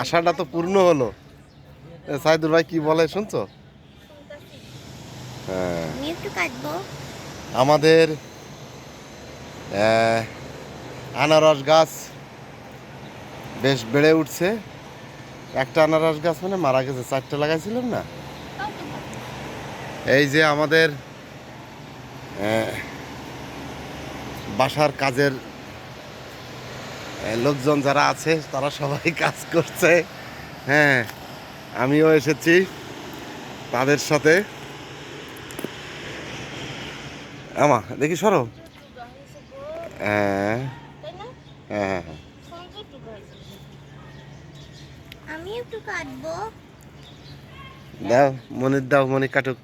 আশাটা তো পূর্ণ হলো। সাইদুর ভাই কি বলে শুনছো? হ্যাঁ। আমাদের আনারস গাছ বেশ বেড়ে উঠছে। একটা আনারস গাছ মানে মারা গেছে চারটে লাগাইছিলাম না? এই যে আমাদের বাসার কাজের লোকজন যারা আছে তারা সবাই কাজ করছে। হ্যাঁ আমিও এসেছি তাদের সাথে। আমা দেখি সরো। হ্যাঁ। হ্যাঁ হ্যাঁ। আমি একটু কাটবো। দাও মনির দাও মনি কাটুক।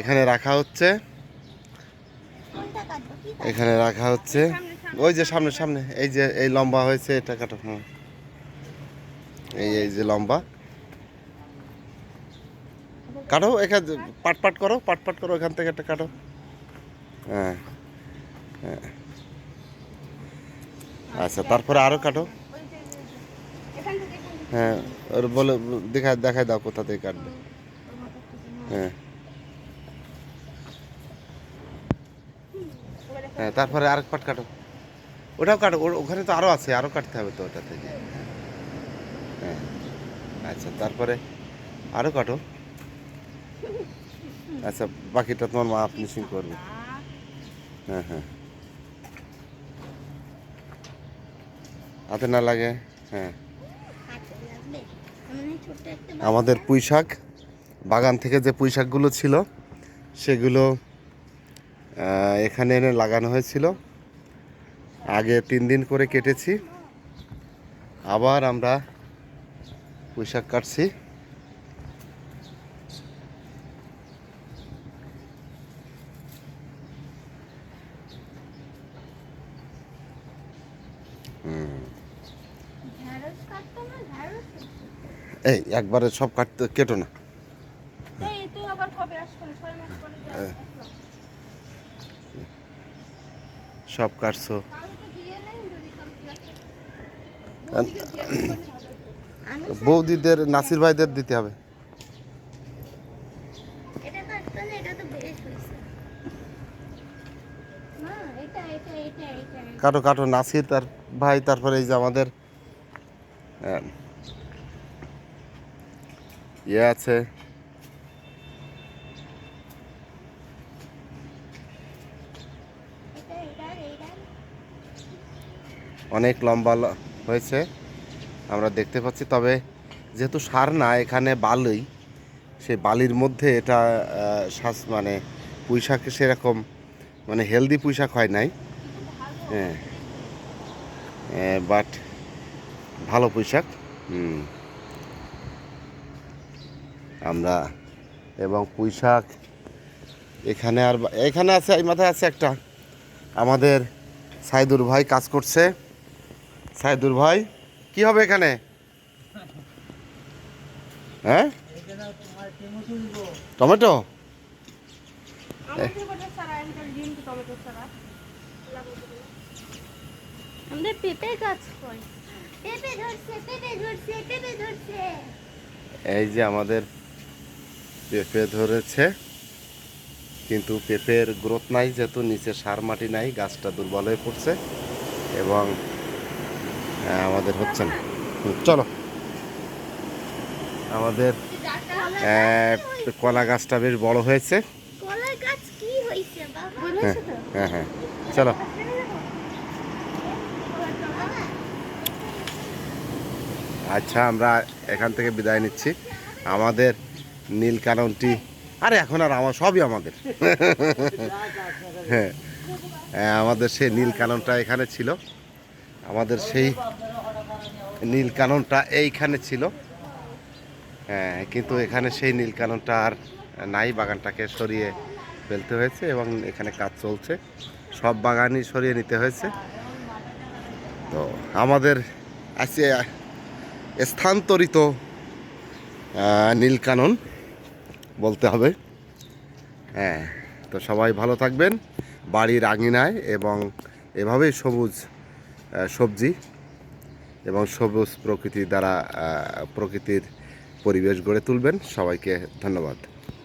এখানে রাখা হচ্ছে? এখানে রাখা হচ্ছে। ওই যে সামনে সামনে, এই যে, এই লম্বা হয়েছে, এটা কাটো। হুম। এই এই যে লম্বা। কাটো, এখানে পাট পাট করো, পাট পাট করো, এখান থেকে একটা কাটো। হ্যাঁ হ্যাঁ। আচ্ছা তারপরে আরও কাটো। হ্যাঁ ওর বলে দেখায় দেখায় দাও কোথা থেকে কাটবে। হ্যাঁ। হ্যাঁ তারপরে আরেক পাট কাটো। ওটাও কাটো ওখানে তো আরও আছে আরও কাটতে হবে তো ওটা থেকে। হ্যাঁ। আচ্ছা তারপরে আরও কাটো। আচ্ছা বাকিটা তোমার মা ফিনিশিং করবে। হ্যাঁ হ্যাঁ। হাতে না লাগে হ্যাঁ। আমাদের পুঁই শাক বাগান থেকে যে পুঁই শাকগুলো ছিল, সেগুলো এখানে এনে লাগানো হয়েছিল। আগে তিন দিন করে কেটেছি আবার আমরা পুঁই শাক কাটছি এই একবারে সব কাটতে কেটো না সব তুই আবার কবে আসবি ছয় মাস পরে যে হ্যাঁ। আসলাম। সব কাটছো কালকে তো দিয়ে নেই যদি কালকে আসে। আমি বৌদিদের নাসির ভাইদের দিতে হবে। কাটো কাটো নাসির তার ভাই তারপরে এই যে আমাদের ইয়ে আছে। অনেক লম্বা হয়েছে, আমরা দেখতে পাচ্ছি। তবে যেহেতু সার না, এখানে বালি, সেই বালির মধ্যে এটা শ্বাস মানে পুঁইশাক সেরকম মানে হেলদি পুঁইশাক হয় নাই। হ্যাঁ। বাট ভালো পুঁইশাক, হুম। আমরা, এবং পুঁইশাক এখানে আর এখানে আছে, এই মাথায় আছে একটা। আমাদের সাইদুর ভাই কাজ করছে। সাইদুর ভাই কি হবে এখানে? হ্যাঁ? টমেটো? আমাদের কটা সারা আমাদের ডিম টমেটো সারা আমাদের পেঁপে গাছ পেঁপে ধরছে পেঁপে ধরছে পেঁপে ধরছে। এই যে আমাদের পেঁপে ধরেছে কিন্তু পেঁপের গ্রোথ নাই যেহেতু নিচে সার মাটি নাই গাছটা দুর্বল হয়ে পড়ছে। এবং আমাদের হচ্ছে না। চলো। আমাদের কলা গাছটা বেশ বড় হয়েছে। বাবা? হ্যাঁ হ্যাঁ হ্যাঁ চলো। আচ্ছা আমরা এখান থেকে বিদায় নিচ্ছি। আমাদের নীল কাননটি আরে এখন আর আমার সবই আমাদের। হ্যাঁ হ্যাঁ, আমাদের সেই নীল কাননটা এখানে ছিল। আমাদের সেই নীল কাননটা এইখানে ছিল। হ্যাঁ কিন্তু এখানে সেই নীল কাননটা আর নাই, বাগানটাকে সরিয়ে ফেলতে হয়েছে এবং এখানে কাজ চলছে। সব বাগানই সরিয়ে নিতে হয়েছে। তো আমাদের আছে স্থানান্তরিত নীলকানন বলতে হবে। হ্যাঁ তো সবাই ভালো থাকবেন। বাড়ির আঙিনায় এবং এভাবেই সবুজ সবজি এবং সবুজ প্রকৃতি দ্বারা প্রকৃতির পরিবেশ গড়ে তুলবেন। সবাইকে ধন্যবাদ।